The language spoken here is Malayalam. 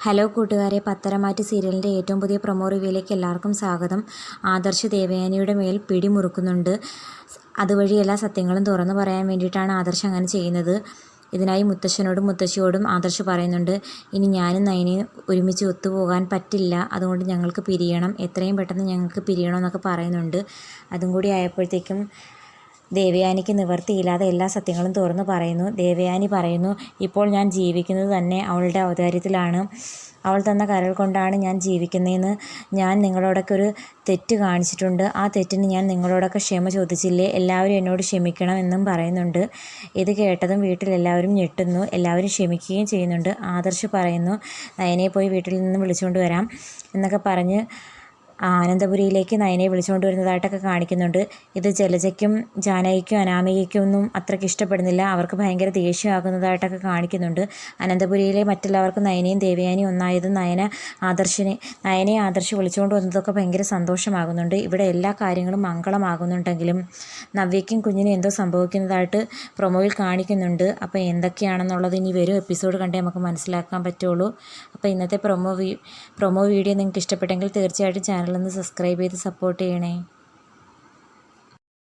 ഹലോ കൂട്ടുകാരെ പത്തരമാറ്റ് സീരിയലിന്റെ ഏറ്റവും പുതിയ പ്രൊമോ റിവ്യൂയിലേക്ക് എല്ലാവർക്കും സ്വാഗതം. ആദർശ് ദേവയാനിയുടെ മേൽ പിടിമുറുക്കുന്നുണ്ട് അതുവഴി എല്ലാ സത്യങ്ങളും തുറന്നു പറയാൻ വേണ്ടിയിട്ടാണ് ആദർശ് അങ്ങനെ ചെയ്യുന്നത്. ഇതിനായി മുത്തശ്ശനോടും മുത്തശ്ശിയോടും ആദർശ് പറയുന്നുണ്ട് ഇനി ഞാനും നയനയും ഒരുമിച്ച് ഒത്തുപോകാൻ പറ്റില്ല. അതുകൊണ്ട് ഞങ്ങൾക്ക് പിരിയണം. എത്രയും പെട്ടെന്ന് ഞങ്ങൾക്ക് പിരിയണം എന്നൊക്കെ പറയുന്നുണ്ട്. അതും കൂടി ആയപ്പോഴത്തേക്കും ദേവയാനിക്ക് നിവൃത്തിയില്ലാതെ എല്ലാ സത്യങ്ങളും തുറന്നു പറയുന്നു. ദേവയാനി പറയുന്നു ഇപ്പോൾ ഞാൻ ജീവിക്കുന്നത് തന്നെ അവളുടെ ഔദാര്യത്തിലാണ്. അവൾ തന്ന കരൾ കൊണ്ടാണ് ഞാൻ ജീവിക്കുന്നതെന്ന് ഞാൻ നിങ്ങളോടൊക്കെ ഒരു തെറ്റ് കാണിച്ചിട്ടുണ്ട്. ആ തെറ്റിന് ഞാൻ നിങ്ങളോടൊക്കെ ക്ഷമ ചോദിച്ചില്ലേ? എല്ലാവരും എന്നോട് ക്ഷമിക്കണം എന്നും പറയുന്നുണ്ട്. ഇത് കേട്ടതും വീട്ടിലെല്ലാവരും ഞെട്ടുന്നു. എല്ലാവരും ക്ഷമിക്കുകയും ചെയ്യുന്നുണ്ട്. ആദർശ് പറയുന്നു നയനെ പോയി വീട്ടിൽ നിന്ന് വിളിച്ചുകൊണ്ട് വരാം എന്നൊക്കെ പറഞ്ഞ് ആനന്ദപുരിയിലേക്ക് നയനെ വിളിച്ചുകൊണ്ട് വരുന്നതായിട്ടൊക്കെ കാണിക്കുന്നുണ്ട്. ഇത് ജലജയ്ക്കും ജാനകിക്കും അനാമികയ്ക്കും ഒന്നും അത്രയ്ക്ക് ഇഷ്ടപ്പെടുന്നില്ല. അവർക്ക് ഭയങ്കര ദേഷ്യമാകുന്നതായിട്ടൊക്കെ കാണിക്കുന്നുണ്ട്. അനന്തപുരിയിലെ മറ്റുള്ളവർക്ക് നയനയും ദേവയാനിയും ഒന്നായതും നയന ആദർശിനെ നയനെ ആദർശ് വിളിച്ചുകൊണ്ട് വന്നതൊക്കെ ഭയങ്കര സന്തോഷമാകുന്നുണ്ട്. ഇവിടെ എല്ലാ കാര്യങ്ങളും മംഗളമാകുന്നുണ്ടെങ്കിലും നവ്യയ്ക്കും കുഞ്ഞിനും എന്തോ സംഭവിക്കുന്നതായിട്ട് പ്രൊമോയിൽ കാണിക്കുന്നുണ്ട്. അപ്പോൾ എന്തൊക്കെയാണെന്നുള്ളത് ഇനി വരും. എപ്പിസോഡ് കണ്ടേ നമുക്ക് മനസ്സിലാക്കാൻ പറ്റുള്ളൂ. അപ്പോൾ ഇന്നത്തെ പ്രൊമോ പ്രൊമോ വീഡിയോ നിങ്ങൾക്ക് ഇഷ്ടപ്പെട്ടെങ്കിൽ തീർച്ചയായിട്ടും ചാനൽ ഒന്ന് സബ്സ്ക്രൈബ് ചെയ്ത് സപ്പോർട്ട് ചെയ്യണേ.